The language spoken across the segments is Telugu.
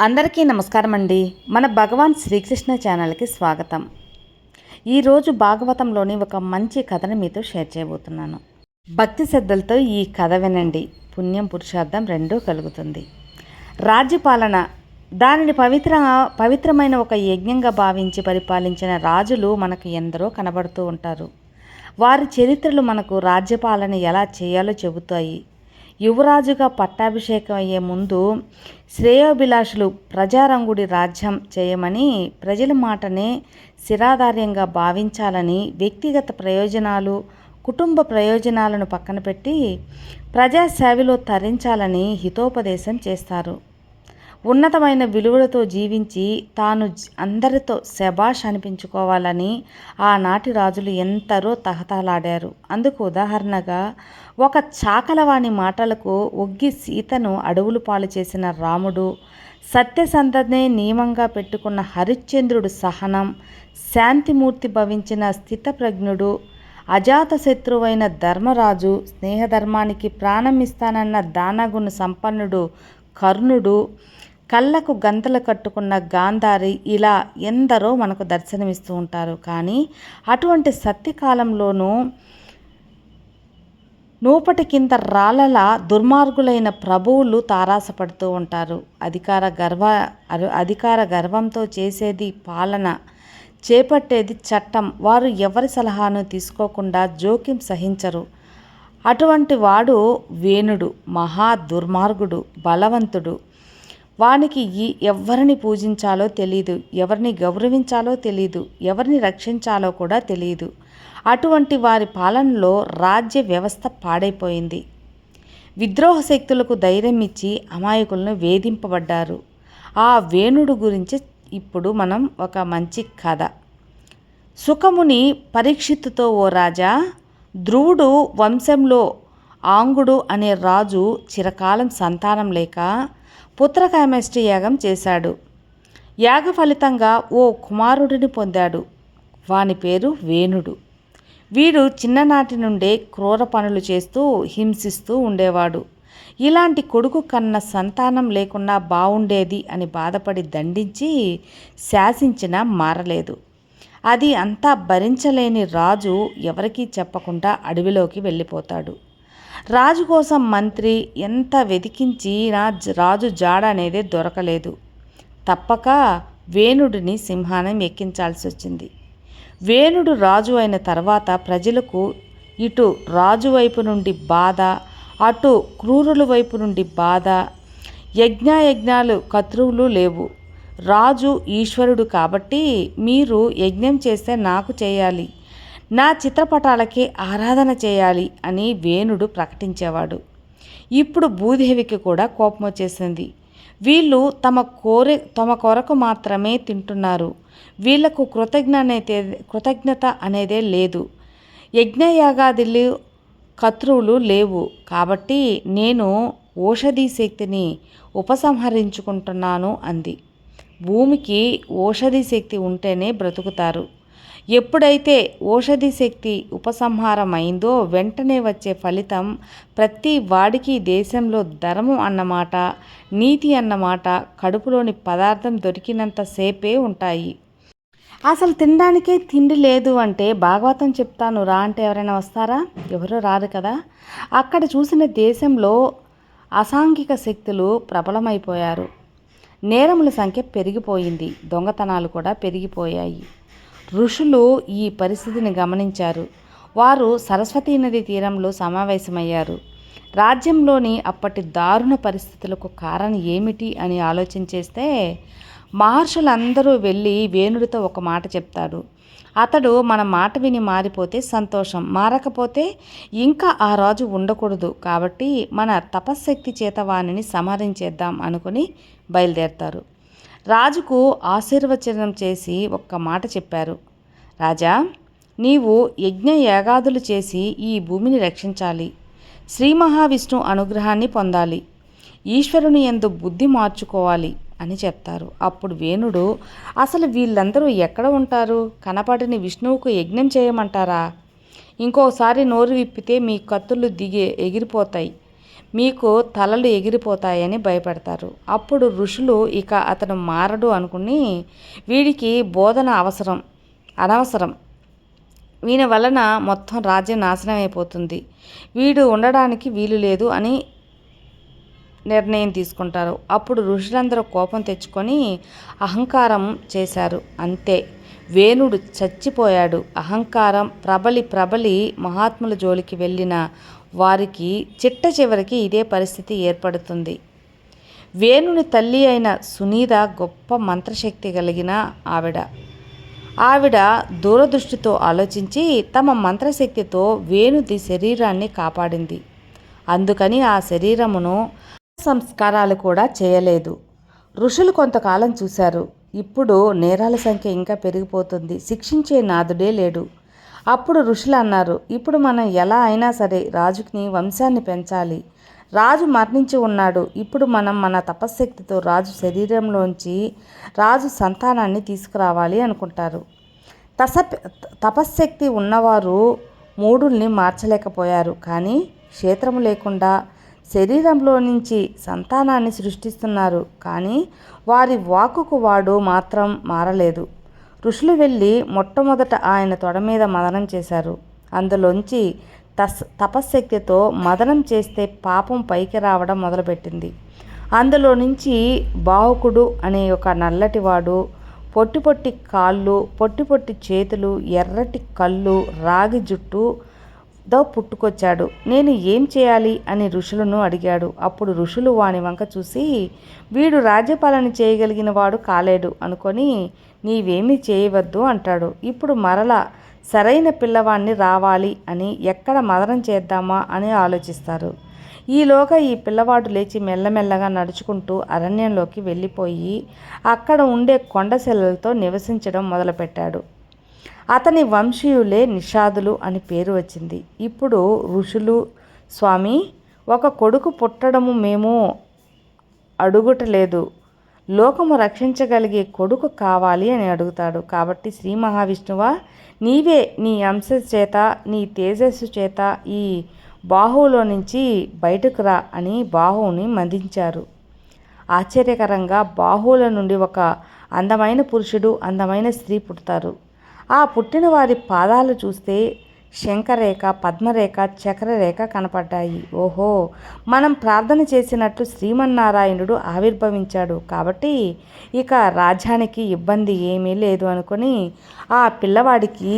అందరికీ నమస్కారం అండి మన భగవాన్ శ్రీకృష్ణ ఛానల్కి స్వాగతం. ఈరోజు భాగవతంలోని ఒక మంచి కథను మీతో షేర్ చేయబోతున్నాను. భక్తి శ్రద్ధలతో ఈ కథ వినండి. పుణ్యం పురుషార్థం రెండూ కలుగుతుంది. రాజ్యపాలన దానిని పవిత్ర పవిత్రమైన ఒక యజ్ఞంగా భావించి పరిపాలించిన రాజులు మనకు ఎందరో కనబడుతూ ఉంటారు. వారి చరిత్రలు మనకు రాజ్యపాలన ఎలా చేయాలో చెబుతాయి. యువరాజుగా పట్టాభిషేకం అయ్యే ముందు శ్రేయోభిలాషులు ప్రజారంగుడి రాజ్యం చేయమని ప్రజల మాటనే శిరాధార్యంగా భావించాలని వ్యక్తిగత ప్రయోజనాలు కుటుంబ ప్రయోజనాలను పక్కన పెట్టి ప్రజాసేవలో తరించాలని హితోపదేశం చేస్తారు. ఉన్నతమైన విలువలతో జీవించి తాను అందరితో శబాష్ అనిపించుకోవాలని ఆనాటి రాజులు ఎంతరో తహతలాడారు అందుకు ఉదాహరణగా ఒక చాకలవాణి మాటలకు ఒగ్గి సీతను అడవులు పాలు చేసిన రాముడు సత్యసంధనే నియమంగా పెట్టుకున్న హరిశ్చంద్రుడు సహనం శాంతిమూర్తి భవించిన స్థితప్రజ్ఞుడు అజాతశత్రువైన ధర్మరాజు స్నేహధర్మానికి ప్రాణం ఇస్తానన్న దానగుణ సంపన్నుడు కర్ణుడు కళ్ళకు గంతలు కట్టుకున్న గాంధారి ఇలా ఎందరో మనకు దర్శనమిస్తూ ఉంటారు. కానీ అటువంటి సత్యకాలంలోనూ నూపటి కింద రాళ్ళలా దుర్మార్గులైన ప్రభువులు తారాసపడుతూ ఉంటారు. అధికార గర్వ అరు- అధికార గర్వంతో చేసేది పాలన చేపట్టేది చట్టం. వారు ఎవరి సలహాను తీసుకోకుండా జోక్యం సహించరు. అటువంటి వాడు వేణుడు మహా దుర్మార్గుడు బలవంతుడు. వానికి ఈ ఎవరిని పూజించాలో తెలియదు ఎవరిని గౌరవించాలో తెలియదు ఎవరిని రక్షించాలో కూడా తెలియదు అటువంటి వారి పాలనలో రాజ్య వ్యవస్థ పాడైపోయింది. విద్రోహ శక్తులకు ధైర్యం ఇచ్చి అమాయకులను వేధింపబడ్డారు. ఆ వేణుడు గురించి ఇప్పుడు మనం ఒక మంచి కథ. సుఖముని పరీక్షిత్తుతో ఓ రాజా ధ్రువుడు వంశంలో ఆంగుడు అనే రాజు చిరకాలం సంతానం లేక పుత్రకామేష్టి యాగం చేశాడు. యాగ ఫలితంగా ఓ కుమారుడిని పొందాడు. వాని పేరు వేణుడు. వీడు చిన్ననాటి నుండే క్రూర పనులు చేస్తూ హింసిస్తూ ఉండేవాడు. ఇలాంటి కొడుకు కన్న సంతానం లేకుండా బాగుండేది అని బాధపడి దండించి శాసించినా మారలేదు. అది అంతా భరించలేని రాజు ఎవరికీ చెప్పకుండా అడవిలోకి వెళ్ళిపోతాడు. రాజు కోసం మంత్రి ఎంత వెతికించినా రాజు జాడ అనేది దొరకలేదు. తప్పక వేణుడిని సింహానం ఎక్కించాల్సి వచ్చింది. వేణుడు రాజు అయిన తర్వాత ప్రజలకు ఇటు రాజు వైపు నుండి బాధ అటు క్రూరుల వైపు నుండి బాధ యజ్ఞాయజ్ఞాలు కత్రువులు లేవు. రాజు ఈశ్వరుడు కాబట్టి మీరు యజ్ఞం చేస్తే నాకు చేయాలి. నా చిత్రపటాలకి ఆరాధన చేయాలి అని వేణుడు ప్రకటించేవాడు. ఇప్పుడు భూదేవికి కూడా కోపం వచ్చేసింది వీళ్ళు తమ కోరి తమ కొరకు మాత్రమే తింటున్నారు. వీళ్ళకు కృతజ్ఞత కృతజ్ఞత అనేదే లేదు. యజ్ఞయాగాదులు కత్రువులు లేవు. కాబట్టి నేను ఓషధీ శక్తిని ఉపసంహరించుకుంటున్నాను అంది. భూమికి ఓషధీ శక్తి ఉంటేనే బ్రతుకుతారు. ఎప్పుడైతే ఓషధి శక్తి ఉపసంహారం అయిందో వెంటనే వచ్చే ఫలితం ప్రతి వాడికి దేశంలో ధర్మం అన్నమాట నీతి అన్నమాట కడుపులోని పదార్థం దొరికినంత సేపే ఉంటాయి. అసలు తినడానికే తిండి లేదు అంటే భాగవతం చెప్తాను రా అంటే ఎవరైనా వస్తారా? ఎవరో రారు కదా. అక్కడ చూసిన దేశంలో అసాంఘిక శక్తులు ప్రబలమైపోయారు. నేరముల సంఖ్య పెరిగిపోయింది దొంగతనాలు కూడా పెరిగిపోయాయి. ఋషులు ఈ పరిస్థితిని గమనించారు. వారు సరస్వతీ నది తీరంలో సమావేశమయ్యారు. రాజ్యంలోని అప్పటి దారుణ పరిస్థితులకు కారణం ఏమిటి అని ఆలోచించేస్తే మహర్షులందరూ వెళ్ళి వేణుడితో ఒక మాట చెప్తాడు. అతడు మన మాట విని మారిపోతే సంతోషం మారకపోతే ఇంకా ఆ రాజు ఉండకూడదు కాబట్టి మన తపశ్శక్తి చేత వాణిని సంహరించేద్దాం అనుకుని బయలుదేరతారు. రాజుకు ఆశీర్వచనం చేసి ఒక్క మాట చెప్పారు. రాజా నీవు యజ్ఞ యాగాదులు చేసి ఈ భూమిని రక్షించాలి. శ్రీ మహావిష్ణు అనుగ్రహాన్ని పొందాలి. ఈశ్వరుని ఎందు బుద్ధి మార్చుకోవాలి అని చెప్తారు. అప్పుడు వేణుడు అసలు వీళ్ళందరూ ఎక్కడ ఉంటారు? కనపడని విష్ణువుకు యజ్ఞం చేయమంటారా? ఇంకోసారి నోరు విప్పితే మీ కత్తులు దిగి ఎగిరిపోతాయి. మీకు తలలు ఎగిరిపోతాయని భయపడతారు. అప్పుడు ఋషులు ఇక అతను మారడు అనుకుని వీడికి బోధన అవసరం అనవసరం. వీని వలన మొత్తం రాజ్యం నాశనం అయిపోతుంది వీడు ఉండడానికి వీలు లేదు అని నిర్ణయం తీసుకుంటారు. అప్పుడు ఋషులందరూ కోపం తెచ్చుకొని అహంకారం చేశారు. అంతే. వేణుడు చచ్చిపోయాడు. అహంకారం ప్రబలి ప్రబలి మహాత్ముల జోలికి వెళ్ళిన వారికి చిట్ట చివరికి ఇదే పరిస్థితి ఏర్పడుతుంది. వేణుని తల్లి అయిన సునీత గొప్ప మంత్రశక్తి కలిగిన ఆవిడ. ఆవిడ దూరదృష్టితో ఆలోచించి తమ మంత్రశక్తితో వేణుది శరీరాన్ని కాపాడింది. అందుకని ఆ శరీరమును సంస్కారాలు కూడా చేయలేదు. ఋషులు కొంతకాలం చూశారు. ఇప్పుడు నేరాల సంఖ్య ఇంకా పెరిగిపోతుంది. శిక్షించే నాదుడే లేడు. అప్పుడు ఋషులు అన్నారు ఇప్పుడు మనం ఎలా అయినా సరే రాజుకి వంశాన్ని పెంచాలి. రాజు మరణించి ఉన్నాడు. ఇప్పుడు మనం మన తపశ్శక్తితో రాజు శరీరంలోంచి రాజు సంతానాన్ని తీసుకురావాలి అనుకుంటారు. తస తపశ్శక్తి ఉన్నవారు మూడుల్ని మార్చలేకపోయారు. కానీ క్షేత్రము లేకుండా శరీరంలో నుంచి సంతానాన్ని సృష్టిస్తున్నారు. కానీ వారి వాకుకు వాడు మాత్రం మారలేదు. ఋషులు వెళ్ళి మొట్టమొదట ఆయన తొడ మీద మదనం చేశారు. అందులోంచి తస్ తపశ్శక్తితో మదనం చేస్తే పాపం పైకి రావడం మొదలుపెట్టింది. అందులో నుంచి బాహుకుడు అనే ఒక నల్లటివాడు పొట్టి పొట్టి కాళ్ళు పొట్టి పొట్టి చేతులు ఎర్రటి కళ్ళు రాగి జుట్టు దో పుట్టుకొచ్చాడు. నేను ఏం చేయాలి? అని ఋషులను అడిగాడు. అప్పుడు ఋషులు వాని వంక చూసి వీడు రాజ్యపాలన చేయగలిగిన వాడు కాలేడు అనుకొని నీవేమీ చేయవద్దు అంటాడు. ఇప్పుడు మరల సరైన పిల్లవాడిని రావాలి అని ఎక్కడ మదనం చేద్దామా అని ఆలోచిస్తారు. ఈలోగా ఈ పిల్లవాడు లేచి మెల్లమెల్లగా నడుచుకుంటూ అరణ్యంలోకి వెళ్ళిపోయి అక్కడ ఉండే కొండశిలలతో నివసించడం మొదలుపెట్టాడు. అతని వంశీయులే నిషాదులు అని పేరు వచ్చింది. ఇప్పుడు ఋషులు స్వామి ఒక కొడుకు పుట్టడము మేము అడుగుటలేదు. లోకము రక్షించగలిగే కొడుకు కావాలి అని అడుగుతాడు. కాబట్టి శ్రీ మహావిష్ణువా నీవే నీ అంశ చేత నీ తేజస్సు చేత ఈ బాహువులో నుంచి బయటకు రా అని బాహువుని మందించారు. ఆశ్చర్యకరంగా బాహువుల నుండి ఒక అందమైన పురుషుడు అందమైన స్త్రీ పుడతారు. ఆ పుట్టిన వారి పాదాలు చూస్తే శంఖరేఖ పద్మరేఖ చక్రరేఖ కనపడ్డాయి. ఓహో! మనం ప్రార్థన చేసినట్లు శ్రీమన్నారాయణుడు ఆవిర్భవించాడు కాబట్టి ఇక రాజ్యానికి ఇబ్బంది ఏమీ లేదు అనుకొని ఆ పిల్లవాడికి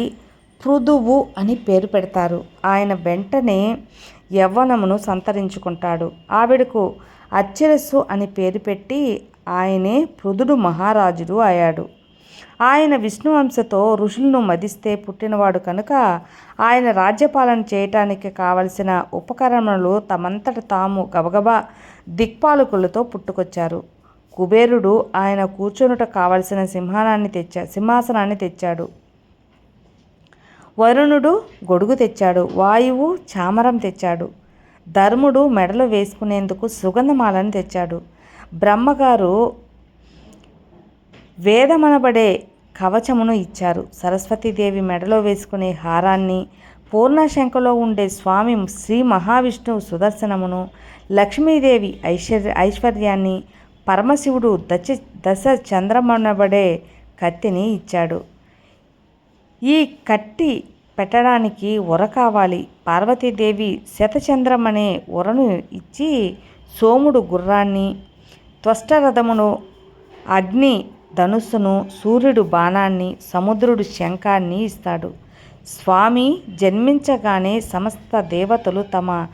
పృదువు అని పేరు పెడతారు. ఆయన వెంటనే యవ్వనమును సంతరించుకుంటాడు. ఆవిడకు అచ్చరస్సు అని పేరు పెట్టి ఆయనే పృథుడు మహారాజుడు అయ్యాడు. ఆయన విష్ణువంశతో ఋషులను మదిస్తే పుట్టినవాడు కనుక ఆయన రాజ్యపాలన చేయటానికి కావలసిన ఉపకరణలు తమంతట తాము గబగబా దిక్పాలకులతో పుట్టుకొచ్చారు. కుబేరుడు ఆయన కూర్చునుట కావలసిన సింహానాన్ని తెచ్చా సింహాసనాన్ని తెచ్చాడు. వరుణుడు గొడుగు తెచ్చాడు. వాయువు చామరం తెచ్చాడు. ధర్ముడు మెడలో వేసుకునేందుకు సుగంధమాలను తెచ్చాడు. బ్రహ్మగారు వేదమనబడే కవచమును ఇచ్చారు. సరస్వతీదేవి మెడలో వేసుకునే హారాన్ని పూర్ణశంఖలో ఉండే స్వామి శ్రీ మహావిష్ణువు సుదర్శనమును లక్ష్మీదేవి ఐశ్వర్య ఐశ్వర్యాన్ని పరమశివుడు దశ దశ చంద్రమనబడే కత్తిని ఇచ్చాడు. ఈ కత్తి పెట్టడానికి ఉర కావాలి. పార్వతీదేవి శతచంద్రం అనే ఉరను ఇచ్చి సోముడు గుర్రాన్ని త్వష్టరథమును అగ్ని ధనుస్సును సూర్యుడు బాణాన్ని సముద్రుడు శంఖాన్ని ఇస్తాడు. స్వామి జన్మించగానే సమస్త దేవతలు తమ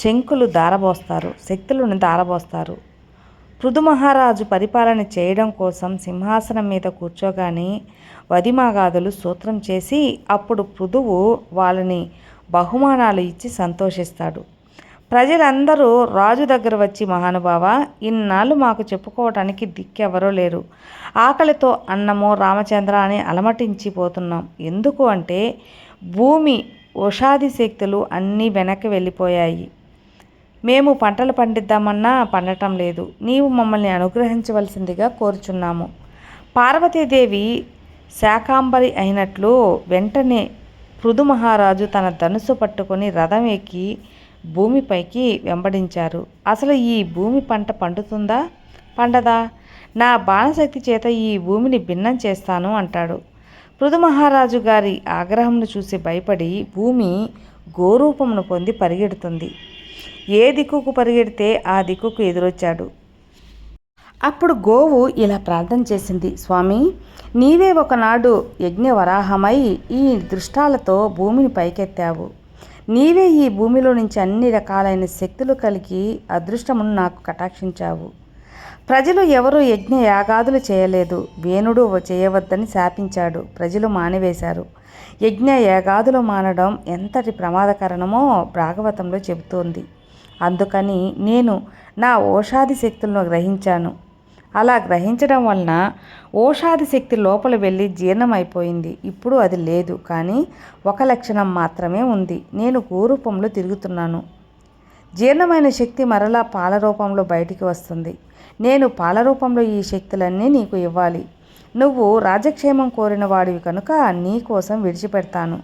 శంకులు దారబోస్తారు శక్తులను దారబోస్తారు పృథుమహారాజు పరిపాలన చేయడం కోసం సింహాసనం మీద కూర్చోగానే వదిమాగాదులు సూత్రం చేసి అప్పుడు పృథువు వాళ్ళని బహుమానాలు ఇచ్చి సంతోషిస్తాడు. ప్రజలందరూ రాజు దగ్గర వచ్చి మహానుభావ ఇన్నాళ్ళు మాకు చెప్పుకోవటానికి దిక్కెవరో లేరు. ఆకలితో అన్నమో రామచంద్ర అని అలమటించిపోతున్నాం ఎందుకు అంటే భూమి ఉషాది శక్తులు అన్నీ వెనక్కి వెళ్ళిపోయాయి. మేము పంటలు పండిద్దామన్నా పండటం లేదు. నీవు మమ్మల్ని అనుగ్రహించవలసిందిగా కోరుచున్నాము. పార్వతీదేవి శాకాంబరి అయినట్లు వెంటనే పృథు మహారాజు తన ధనుసు పట్టుకొని రథం ఎక్కి భూమిపైకి వెంబడించారు. అసలు ఈ భూమి పంట పండుతుందా? పండదా? నా బాణశక్తి చేత ఈ భూమిని భిన్నం చేస్తాను అంటాడు. పృథు మహారాజు గారి ఆగ్రహంను చూసి భయపడి భూమి గోరూపమును పొంది పరిగెడుతుంది. ఏ దిక్కుకు పరిగెడితే ఆ దిక్కుకు ఎదురొచ్చాడు. అప్పుడు గోవు ఇలా ప్రార్థన చేసింది స్వామి నీవే ఒకనాడు యజ్ఞవరాహమై ఈ దృష్టాలతో భూమిని పైకెత్తావు. నీవే ఈ భూమిలో నుంచి అన్ని రకాలైన శక్తులు కలిగి అదృష్టమును నాకు కటాక్షించావు. ప్రజలు ఎవరూ యజ్ఞ యాగాదులు చేయలేదు. వేణుడు చేయవద్దని శాపించాడు. ప్రజలు మానివేశారు. యజ్ఞ యాగాదులు మానడం ఎంతటి ప్రమాదకరణమో భాగవతంలో చెబుతోంది. అందుకని నేను నా ఓషాది శక్తులను గ్రహించాను. అలా గ్రహించడం వలన ఓషాది శక్తి లోపల వెళ్ళి జీర్ణమైపోయింది. ఇప్పుడు అది లేదు కానీ ఒక లక్షణం మాత్రమే ఉంది. నేను గోరూపంలో తిరుగుతున్నాను. జీర్ణమైన శక్తి మరలా పాల రూపంలో బయటికి వస్తుంది. నేను పాల రూపంలో ఈ శక్తులన్నీ నీకు ఇవ్వాలి. నువ్వు రాజక్షేమం కోరిన వాడివి కనుక నీ కోసం విడిచిపెడతాను.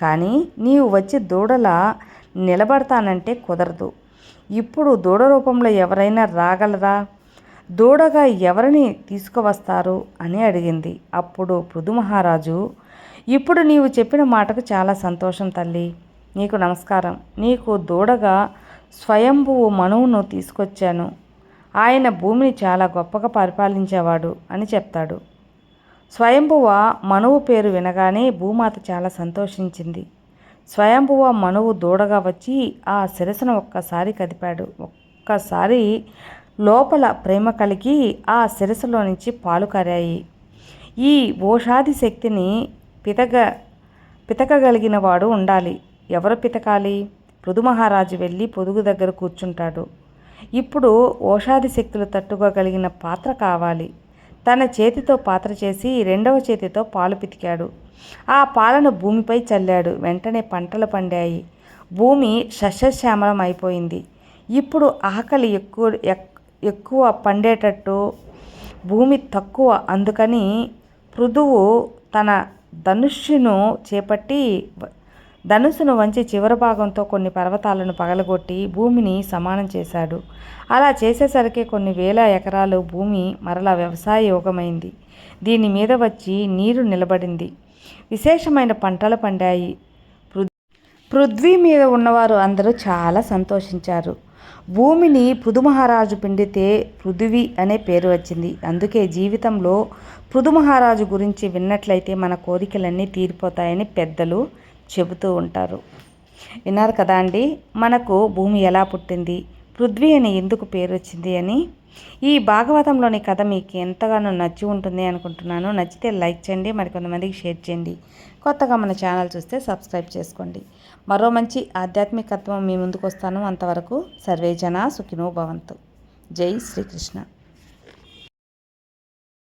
కానీ నీవు వచ్చి దూడలా నిలబడతానంటే కుదరదు. ఇప్పుడు దూడ రూపంలో ఎవరైనా రాగలరా? దూడగా ఎవరిని తీసుకువస్తారు? అని అడిగింది. అప్పుడు పృథు మహారాజు ఇప్పుడు నీవు చెప్పిన మాటకు చాలా సంతోషం తల్లి. నీకు నమస్కారం. నీకు దూడగా స్వయంభువు మనువును తీసుకొచ్చాను. ఆయన భూమిని చాలా గొప్పగా పరిపాలించేవాడు అని చెప్తాడు. స్వయంభువ మనువు పేరు వినగానే భూమాత చాలా సంతోషించింది. స్వయంభువ మనువు దూడగా వచ్చి ఆ శిరసను ఒక్కసారి కదిపాడు. ఒక్కసారి లోపల ప్రేమ కలిగి ఆ శిరసులో నుంచి పాలు కరాయి. ఈ ఓషాది శక్తిని పితగ పితకగలిగిన వాడు ఉండాలి. ఎవరు పితకాలి? మహారాజు వెళ్ళి పొదుగు దగ్గర కూర్చుంటాడు. ఇప్పుడు ఓషాది శక్తులు తట్టుకోగలిగిన పాత్ర కావాలి. తన చేతితో పాత్ర చేసి రెండవ చేతితో పాలు పితికాడు. ఆ పాలను భూమిపై చల్లాడు. వెంటనే పంటలు పండాయి. భూమి సస్యశ్యామలం అయిపోయింది. ఇప్పుడు ఆకలి ఎక్కువ ఎక్కువ పండేటట్టు భూమి తక్కువ అందుకని పృథువు తన ధనుష్యును చేపట్టి ధనుసును వంచి చివరి భాగంతో కొన్ని పర్వతాలను పగలగొట్టి భూమిని సమానం చేశాడు. అలా చేసేసరికి కొన్ని వేల ఎకరాలు భూమి మరలా వ్యవసాయ యోగమైంది. దీని మీద వచ్చి నీరు నిలబడింది. విశేషమైన పంటలు పండాయి. పృథ్వీ మీద ఉన్నవారు అందరూ చాలా సంతోషించారు. భూమిని పృథుమహారాజు పిండితే పృథివీ అనే పేరు వచ్చింది. అందుకే జీవితంలో పృథుమహారాజు గురించి విన్నట్లయితే మన కోరికలన్నీ తీరిపోతాయని పెద్దలు చెబుతూ ఉంటారు. విన్నారు కదా అండి? మనకు భూమి ఎలా పుట్టింది? పృథ్వీ అని ఎందుకు పేరు వచ్చింది అని ఈ భాగవతంలోని కథ మీకు ఎంతగానో నచ్చి ఉంటుంది అనుకుంటున్నాను. నచ్చితే లైక్ చేయండి మరికొంతమందికి షేర్ చేయండి. కొత్తగా మన ఛానల్ చూస్తే సబ్స్క్రైబ్ చేసుకోండి. మరో మంచి ఆధ్యాత్మికత్వం మీ ముందుకు వస్తాను అంతవరకు సర్వేజన సుఖినో భవంతు. జై శ్రీకృష్ణ.